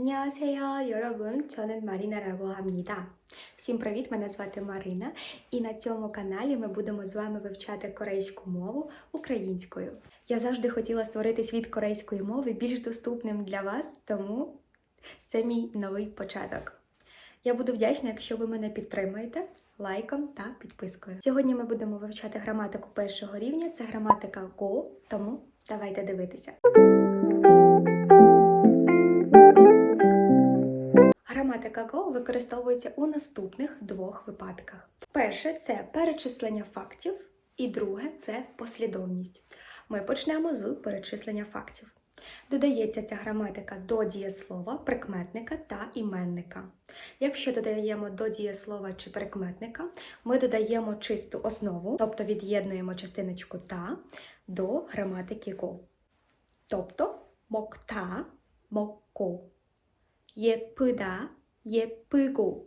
안녕하세요, 여러분. 저는 마리나라고 합니다. Всім привіт! Мене звати Марина, і на цьому каналі ми будемо з вами вивчати корейську мову українською. Я завжди хотіла створити світ корейської мови більш доступним для вас, тому це мій новий початок. Я буду вдячна, якщо ви мене підтримаєте лайком та підпискою. Сьогодні ми будемо вивчати граматику першого рівня. Це граматика Go, тому давайте дивитися. Граматика Go використовується у наступних двох випадках. Перше це перечислення фактів, і друге це послідовність. Ми почнемо з перечислення фактів. Додається ця граматика до дієслова, прикметника та іменника. Якщо додаємо до дієслова чи прикметника, ми додаємо чисту основу, тобто від'єднуємо частиночку та до граматики go. Тобто мокта, мокко. Єпида, єпиго.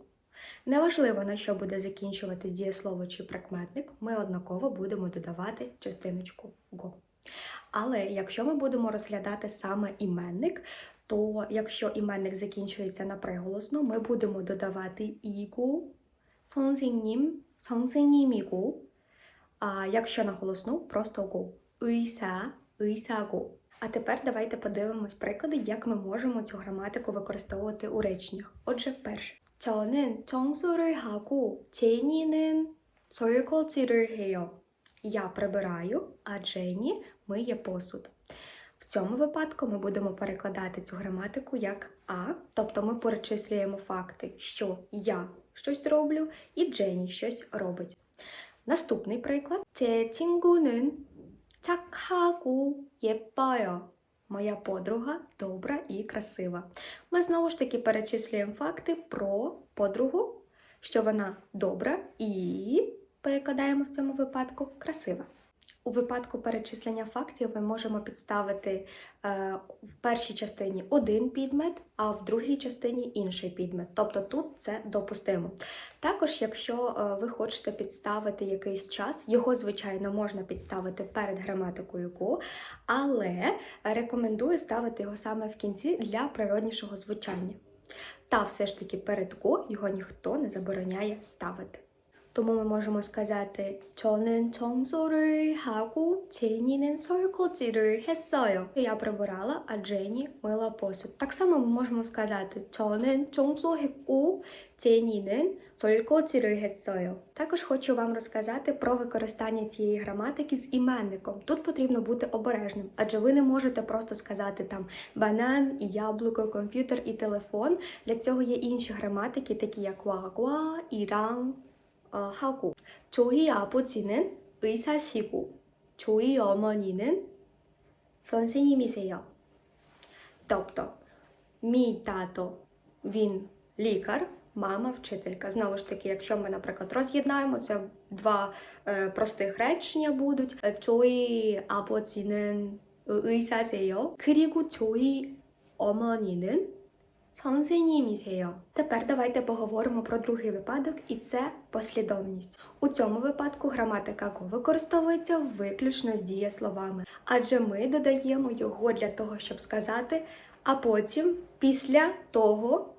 Неважливо, на що буде закінчувати дієслово чи прикметник, ми однаково будемо додавати частиночку го. Але якщо ми будемо розглядати саме іменник, то якщо іменник закінчується на приголосну, ми будемо додавати іго, 선생님, 선생님이고, а якщо на голосну, просто го. 의사, 의사고. А тепер давайте подивимось приклади, як ми можемо цю граматику використовувати у реченнях. Отже, перше. 저는 청소를 하고 제니는 설거지를 해요. Я прибираю, а Дженні миє посуд. В цьому випадку ми будемо перекладати цю граматику як А, тобто ми перечислюємо факти, що я щось роблю і Дженні щось робить. Наступний приклад: 제 친구는 착하고 예뻐요. Моя подруга добра і красива. Ми знову ж таки перечислюємо факти про подругу, що вона добра і перекладаємо в цьому випадку красива. У випадку перечислення фактів ми можемо підставити е, в першій частині один підмет, а в другій частині інший підмет. Тобто тут це допустимо. Також, якщо е, ви хочете підставити якийсь час, його, звичайно, можна підставити перед граматикою «go», але рекомендую ставити його саме в кінці для природнішого звучання. Та все ж таки перед «go» його ніхто не забороняє ставити. Тому ми можемо сказати 저는 청소를 하고 제니는 설거지를 했어요. Я прибирала, а Джені мила посуд. Так само ми можемо сказати 저는 청소했고 제니는 설거지를 했어요. Також хочу вам розказати про використання цієї граматики з іменником. Тут потрібно бути обережним, адже ви не можете просто сказати там банан, яблуко, комп'ютер і телефон. Для цього є інші граматики, такі як вагуа, іран. 하고 저희 아버지는 의사시고 저희 어머니는 선생님이세요. Тобто, мій тато він лікар, мама вчителька. Знову ж таки, якщо ми, наприклад, роз'єднаємо, це два е, простих речення будуть. 저희 아버지는 의사세요. 그리고 저희 어머니는 Сонсенімісео. Тепер давайте поговоримо про другий випадок, і це послідовність. У цьому випадку граматика ко використовується виключно з дієсловами, адже ми додаємо його для того, щоб сказати, а потім після того.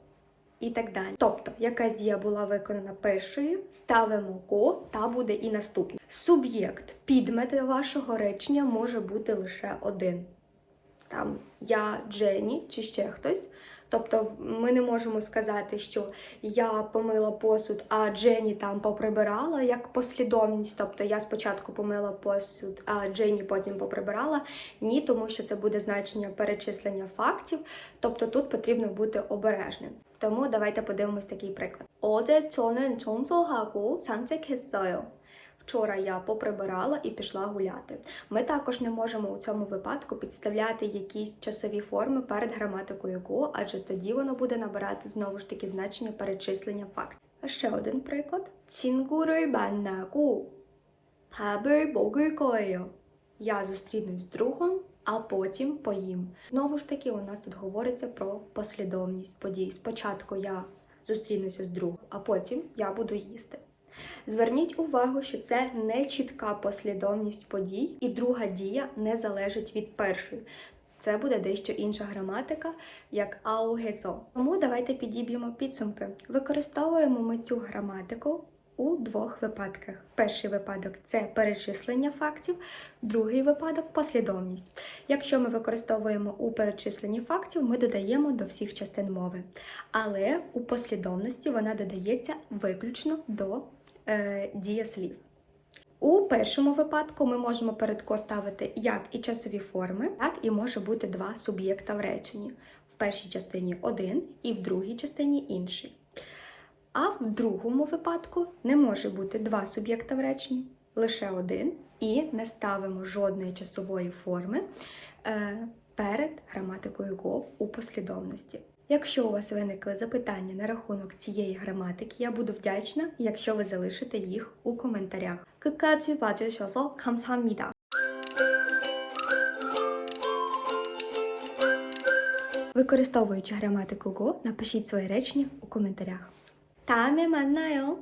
І так далі. Тобто, якась дія була виконана першою, ставимо ко, та буде і наступне. Суб'єкт, підмет вашого речення може бути лише один. Там я, Джені чи ще хтось. Тобто ми не можемо сказати, що я помила посуд, а Дженні там поприбирала як послідовність. Тобто я спочатку помила посуд, а Дженні потім поприбирала. Ні, тому що це буде значення перечислення фактів. Тобто тут потрібно бути обережним. Тому давайте подивимось такий приклад. 어제 저는 청소하고 산책했어요. Вчора я поприбирала і пішла гуляти. Ми також не можемо у цьому випадку підставляти якісь часові форми перед граматикою «го», адже тоді воно буде набирати знову ж таки значення перечислення фактів. А ще один приклад: 친구를 만나고 밥을 먹을 거예요. Я зустрінусь з другом, а потім поїм. Знову ж таки, у нас тут говориться про послідовність подій. Спочатку я зустрінуся з другом, а потім я буду їсти. Зверніть увагу, що це не чітка послідовність подій, і друга дія не залежить від першої. це буде дещо інша граматика, як аугесо. Тому давайте підіб'ємо підсумки. Використовуємо ми цю граматику у двох випадках. Перший випадок це перечислення фактів, другий випадок послідовність. Якщо ми використовуємо у перечисленні фактів, ми додаємо до всіх частин мови. Але у послідовності вона додається виключно до е, дієслів. У першому випадку ми можемо перед ко ставити як і часові форми, так і може бути два суб'єкта в реченні. В першій частині один і в другій частині інший. А в другому випадку не може бути два суб'єкта в реченні, лише один, і не ставимо жодної часової форми е, перед граматикою Go у послідовності. Якщо у вас виникли запитання на рахунок цієї граматики, я буду вдячна, якщо ви залишите їх у коментарях. 끝까지 봐주셔서 감사합니다. Використовуючи граматику Go, напишіть своє речення у коментарях. 다음에 만나요.